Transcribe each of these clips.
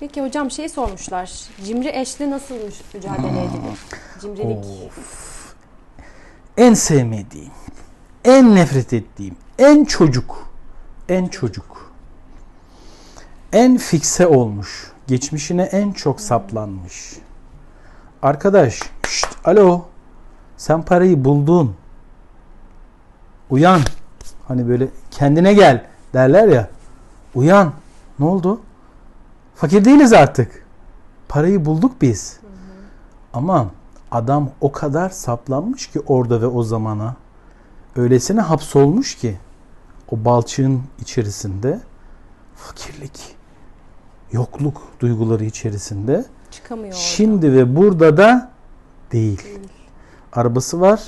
Peki hocam şey sormuşlar. Cimri eşle nasıl mücadele edilir? Cimrilik. En sevmediğim, en nefret ettiğim, en çocuk, en çocuk, en fikse olmuş, geçmişine en çok saplanmış. Arkadaş, şşt, alo, sen parayı buldun. Uyan. Hani böyle kendine gel derler ya. Uyan. Ne oldu? Fakir değiliz artık. Parayı bulduk biz. Ama adam o kadar saplanmış ki orada ve o zamana. Öylesine hapsolmuş ki o balçığın içerisinde fakirlik, yokluk duyguları içerisinde. Çıkamıyor orada. Şimdi ve burada da değil. Arabası var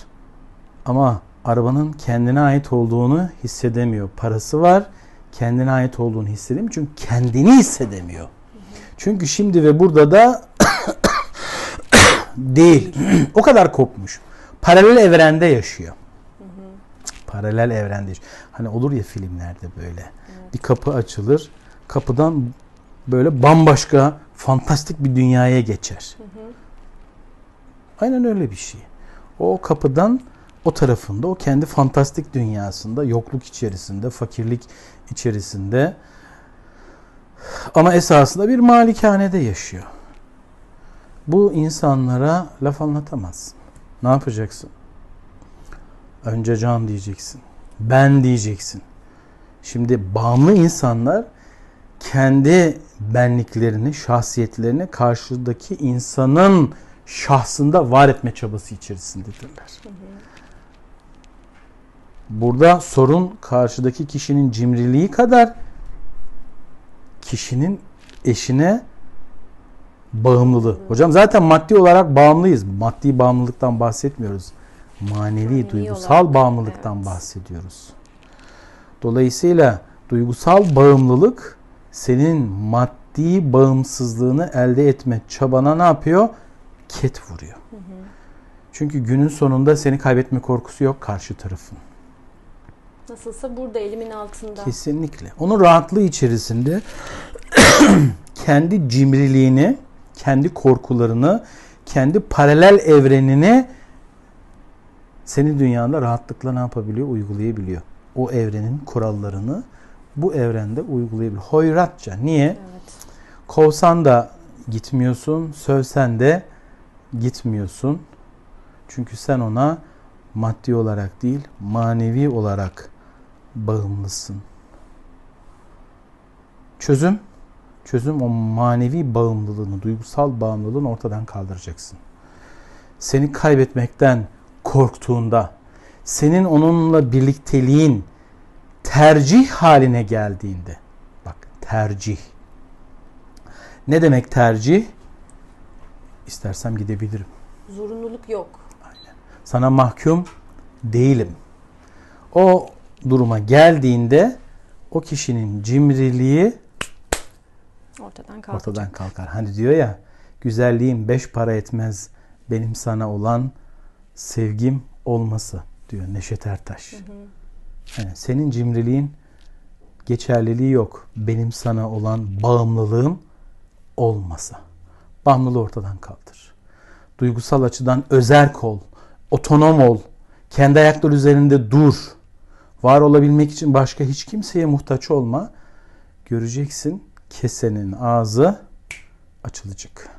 ama arabanın kendine ait olduğunu hissedemiyor. Parası var, kendine ait olduğunu hissedemiyor. Çünkü kendini hissedemiyor. Çünkü şimdi ve burada da değil. o kadar kopmuş. Paralel evrende yaşıyor. Paralel evrende yaşıyor. Hani olur ya filmlerde böyle. Bir kapı açılır. Kapıdan böyle bambaşka fantastik bir dünyaya geçer. Aynen öyle bir şey. O kapıdan o tarafında, o kendi fantastik dünyasında, yokluk içerisinde, fakirlik içerisinde ama esasında bir malikanede yaşıyor. Bu insanlara laf anlatamazsın. Ne yapacaksın? Önce can diyeceksin. Ben diyeceksin. Şimdi bağımlı insanlar kendi benliklerini, şahsiyetlerini karşıdaki insanın şahsında var etme çabası içerisindedirler. Burada sorun karşıdaki kişinin cimriliği kadar kişinin eşine bağımlılığı. Hocam zaten maddi olarak bağımlıyız. Maddi bağımlılıktan bahsetmiyoruz. Manevi, Manevi duygusal olarak, bağımlılıktan evet. bahsediyoruz. Dolayısıyla duygusal bağımlılık senin maddi bağımsızlığını elde etme çabana ne yapıyor? Ket vuruyor. Çünkü günün sonunda seni kaybetme korkusu yok karşı tarafın. Nasılsa burada elimin altında. Kesinlikle. Onun rahatlığı içerisinde kendi cimriliğini, kendi korkularını, kendi paralel evrenini senin dünyanda rahatlıkla ne yapabiliyor? Uygulayabiliyor. O evrenin kurallarını bu evrende uygulayabiliyor. Hoyratça. Niye? Evet. Kovsan da gitmiyorsun, sövsen de gitmiyorsun. Çünkü sen ona maddi olarak değil, manevi olarak bağımlısın. Çözüm? Çözüm o manevi bağımlılığını, duygusal bağımlılığını ortadan kaldıracaksın. Seni kaybetmekten korktuğunda, senin onunla birlikteliğin tercih haline geldiğinde, bak tercih. Ne demek tercih? İstersem gidebilirim. Zorunluluk yok. Sana mahkum değilim. O duruma geldiğinde o kişinin cimriliği Ortadan kalkacak. ortadan kalkar. Hani diyor ya güzelliğim beş para etmez benim sana olan sevgim olması diyor Neşet Ertaş. Yani senin cimriliğin geçerliliği yok. Benim sana olan bağımlılığım olmasa. Bağımlılığı ortadan kaldır. Duygusal açıdan özerk ol. Otonom ol. Kendi ayakları üzerinde dur. Var olabilmek için başka hiç kimseye muhtaç olma. Göreceksin kesenin ağzı açılacak.